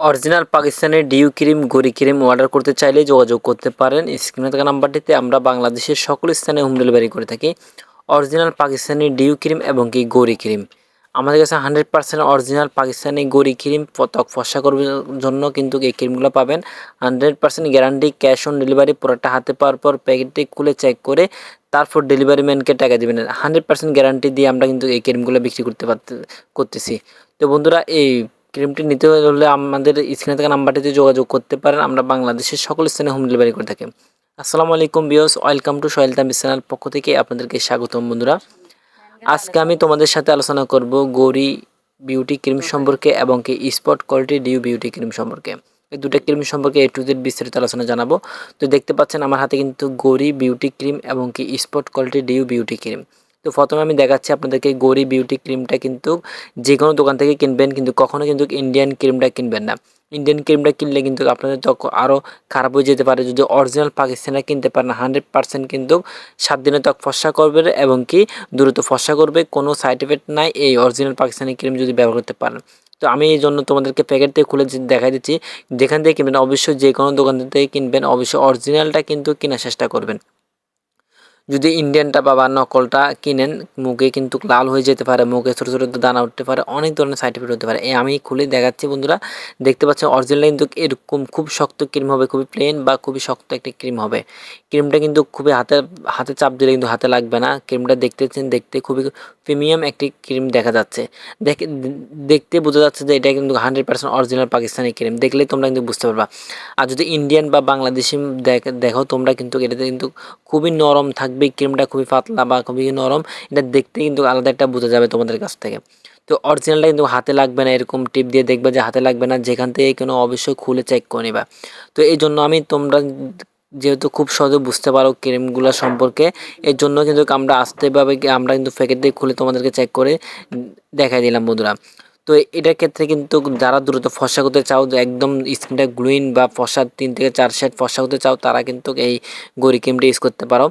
Original পাকিস্তানের Dew cream Goree cream order করতে চাইলে যোগাযোগ করতে পারেন। স্ক্রিনে থাকা নাম্বারটিতে আমরা বাংলাদেশের সকল স্থানে হোম ডেলিভারি করে থাকি। অরিজিনাল পাকিস্তানি ডিউ ক্রিম এবং কি গরি ক্রিম। আমাদের কাছে হান্ড্রেড পার্সেন্ট অরিজিনাল পাকিস্তানি গরি ক্রিম ত্বক ফসা করবার জন্য কিন্তু এই ক্রিমগুলো পাবেন। Hundred percent guarantee cash on delivery পুরোটা হাতে পাওয়ার পর প্যাকেটটি খুলে চেক করে তারপর ডেলিভারি ম্যানকে টাকা দেবেন। হান্ড্রেড পার্সেন্ট গ্যারান্টি দিয়ে আমরা কিন্তু এই ক্রিমগুলো বিক্রি করতে করতেছি। তো বন্ধুরা, এই ক্রিমটি নিতে হলে আমাদের স্ক্রিনে থাকা নাম্বারটিতে যোগাযোগ করতে পারেন। আমরা বাংলাদেশের সকল স্থানে হোম ডেলিভারি করে থাকি। আসসালামু আলাইকুম বিয়স ওয়েলকাম টু সোহেল তামিজ পক্ষ থেকে আপনাদেরকে স্বাগতম বন্ধুরা। আজকে আমি তোমাদের সাথে আলোচনা করব গৌরী বিউটি ক্রিম সম্পর্কে এবং key spot quality Dew beauty cream সম্পর্কে। এই দুটো ক্রিম সম্পর্কে এ টু জেড বিস্তারিত আলোচনা জানাব। তো দেখতে পাচ্ছেন আমার হাতে কিন্তু গৌরী বিউটি ক্রিম এবং key spot quality Dew beauty cream তো প্রথমে আমি দেখাচ্ছি আপনাদেরকে গৌরী বিউটি ক্রিমটা কিন্তু যে কোনো দোকান থেকে কিনবেন, কিন্তু কখনো কিন্তু ইন্ডিয়ান ক্রিমটা কিনবেন না। ইন্ডিয়ান ক্রিমটা কিনলে কিন্তু আপনাদের ত্বক আরও খারাপ হয়ে যেতে পারে। যদি অরিজিনাল পাকিস্তানে কিনতে পারেন হান্ড্রেড পার্সেন্ট কিন্তু সাত দিনে ত্বক ফসা করবে এবং কি দ্রুত ফসা করবে। কোনো সাইড এফেক্ট নাই, এই অরিজিনাল পাকিস্তানি ক্রিম যদি ব্যবহার করতে পারেন। তো আমি এই জন্য তোমাদেরকে প্যাকেট থেকে খুলে দেখাই দিচ্ছি। যেখান থেকে কিনবেন, অবশ্যই যে কোনো দোকান থেকে কিনবেন, অবশ্যই অরিজিনালটা কিন্তু কেনার চেষ্টা করবেন। যদি ইন্ডিয়ানটা বা নকলটা কিনেন, মুখে কিন্তু লাল হয়ে যেতে পারে, মুখে ছোটো ছোটো দানা উঠতে পারে, অনেক ধরনের সাইড এফেক্ট হতে পারে। এই আমি খুলে দেখাচ্ছি বন্ধুরা। দেখতে পাচ্ছেন অরিজিনাল কিন্তু এরকম খুব শক্ত ক্রিম হবে, খুবই প্লেন বা খুবই শক্ত একটি ক্রিম হবে। ক্রিমটা কিন্তু খুবই হাতে হাতে চাপ দিলে কিন্তু হাতে লাগবে না। ক্রিমটা দেখতেছেন, দেখতে খুবই প্রিমিয়াম একটি ক্রিম দেখা যাচ্ছে। দেখে, দেখতে বোঝা যাচ্ছে যে এটা কিন্তু hundred percent original Pakistani cream দেখলে তোমরা কিন্তু বুঝতে পারবা। আর যদি ইন্ডিয়ান বা বাংলাদেশি দেখো, তোমরা কিন্তু এটাতে কিন্তু খুবই নরম থাকবে ক্রিমটা খুবই পাতলা বা খুবই নরম, এটা দেখতে কিন্তু আলাদা একটা বোঝা যাবে তোমাদের কাছ থেকে। তো অরিজিনালটা কিন্তু হাতে লাগবে না, এরকম টিপ দিয়ে দেখবে যে হাতে লাগবে না, যেখান থেকে কোনো অবশ্যই খুলে চেক করে নিবা। তো এই জন্য আমি তোমরা যেহেতু খুব সহজে বুঝতে পারো ক্রিমগুলো সম্পর্কে, এর জন্য কিন্তু আমরা আসতেভাবে আমরা কিন্তু প্যাকেট দিয়ে খুলে তোমাদেরকে চেক করে দেখাই দিলাম বন্ধুরা। তো এটার ক্ষেত্রে কিন্তু যারা দ্রুত ফসা করতে চাও একদম স্কিনটা গ্লুইন বা ফসা তিন থেকে চার সেট ফসা করতে চাও, তারা কিন্তু এই গরি ক্রিমটা ইউজ করতে পারো।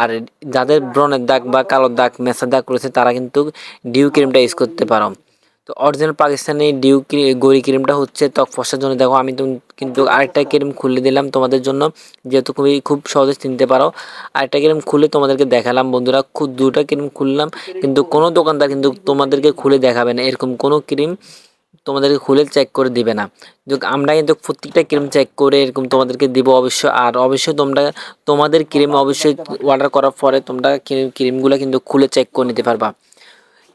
আর যাদের ব্রণের দাগ বা কালো দাগ, মেসার দাগ রয়েছে, তারা কিন্তু ডিউ ক্রিমটা ইউজ করতে পারো। তো অরিজিনাল পাকিস্তানি ডিউ গরি ক্রিমটা হচ্ছে ত্বক ফসার জন্য। দেখো, আমি কিন্তু আরেকটা ক্রিম খুলে দিলাম তোমাদের জন্য, যেহেতু খুবই, খুব সহজে চিনতে পারো। আরেকটা ক্রিম খুলে তোমাদেরকে দেখালাম, বন্ধুরা, খুব দুটা ক্রিম খুললাম, কিন্তু কোনো দোকানদার কিন্তু তোমাদেরকে খুলে দেখাবে না। এরকম কোনো ক্রিম তোমাদেরকে খুলে চেক করে দিবে না। আমরা কিন্তু প্রত্যেকটা ক্রিম চেক করে এরকম তোমাদেরকে দিব অবশ্যই আর অবশ্যই তোমরা, তোমাদের ক্রিম অবশ্যই অর্ডার করার পরে তোমরা ক্রিমগুলো কিন্তু খুলে চেক করে নিতে পারবা।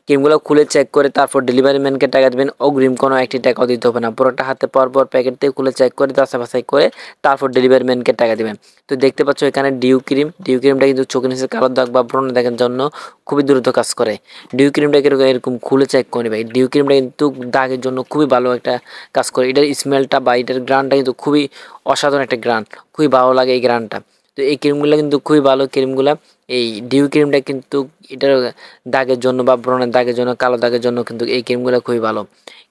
ক্রিমগুলো খুলে চেক করে তারপর ডেলিভারি ম্যানকে টাকা দেবেন অগ্রিম কোনো একটি টাকাও দিতে হবে না। পুরোটা হাতে পর পর প্যাকেট থেকে খুলে চেক করে বাছাই করে তারপর ডেলিভারি ম্যানকে টাকা দেবেন। তো দেখতে পাচ্ছ এখানে ডিউ ক্রিম ডিউ ক্রিমটা কিন্তু চোখের নিচে কালো দাগ বা ব্রণ দেখার জন্য খুবই দ্রুত কাজ করে। ডিউ ক্রিমটা এরকম এরকম খুলে চেক করে নেবে ডিউ ক্রিমটা কিন্তু দাগের জন্য খুবই ভালো একটা কাজ করে। এটার স্মেলটা বা এটার গ্রানটা কিন্তু খুবই অসাধারণ একটা গ্রান। খুবই ভালো লাগে এই গ্রানটা। তো এই ক্রিমগুলো কিন্তু খুবই ভালো ক্রিমগুলো এই ডিউ ক্রিমটা কিন্তু এটার দাগের জন্য বা ব্রণের দাগের জন্য, কালো দাগের জন্য কিন্তু এই ক্রিমগুলো খুবই ভালো।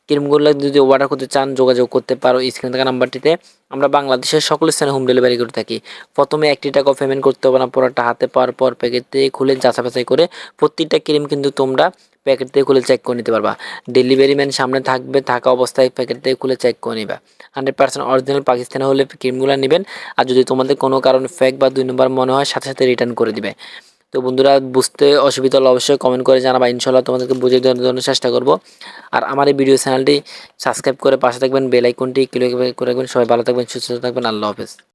ক্রিমগুলো যদি অর্ডার করতে চান, যোগাযোগ করতে পারো স্ক্রিনে থাকা নাম্বারটিতে আমরা বাংলাদেশের সকল স্থানে হোম ডেলিভারি করে থাকি। প্রথমে একটি টাকাও পেমেন্ট করতে হবে না, পুরোটা হাতে পাওয়ার পর প্যাকেটে খুলে যাচাই বাছাই করে প্রত্যেকটা ক্রিম কিন্তু তোমরা প্যাকেট থেকে খুলে চেক করে নিতে পারবা। ডেলিভারি ম্যান সামনে থাকবে, থাকা অবস্থায় প্যাকেট থেকে খুলে চেক করে নিবা। হান্ড্রেড পার্সেন্ট অরিজিনাল পাকিস্তানে হলে ক্রিমগুলো নেবেন। আর যদি তোমাদের কোনো কারণে ফেক বা দুই নম্বর মনে হয়, সাথে সাথে রিটার্ন করে দিবে। তো বন্ধুরা, বুঝতে অসুবিধা হলে অবশ্যই কমেন্ট করে জানাবা। ইনশাল্লাহ তোমাদেরকে বুঝিয়ে দেওয়ার জন্য চেষ্টা করব। আর আমার এই ভিডিও চ্যানেলটি সাবস্ক্রাইব করে পাশে থাকবেন বেল আইকনটি ক্লিক করে রাখবেন। সবাই ভালো থাকবেন, সুস্থ থাকবেন। আল্লাহ হাফেজ।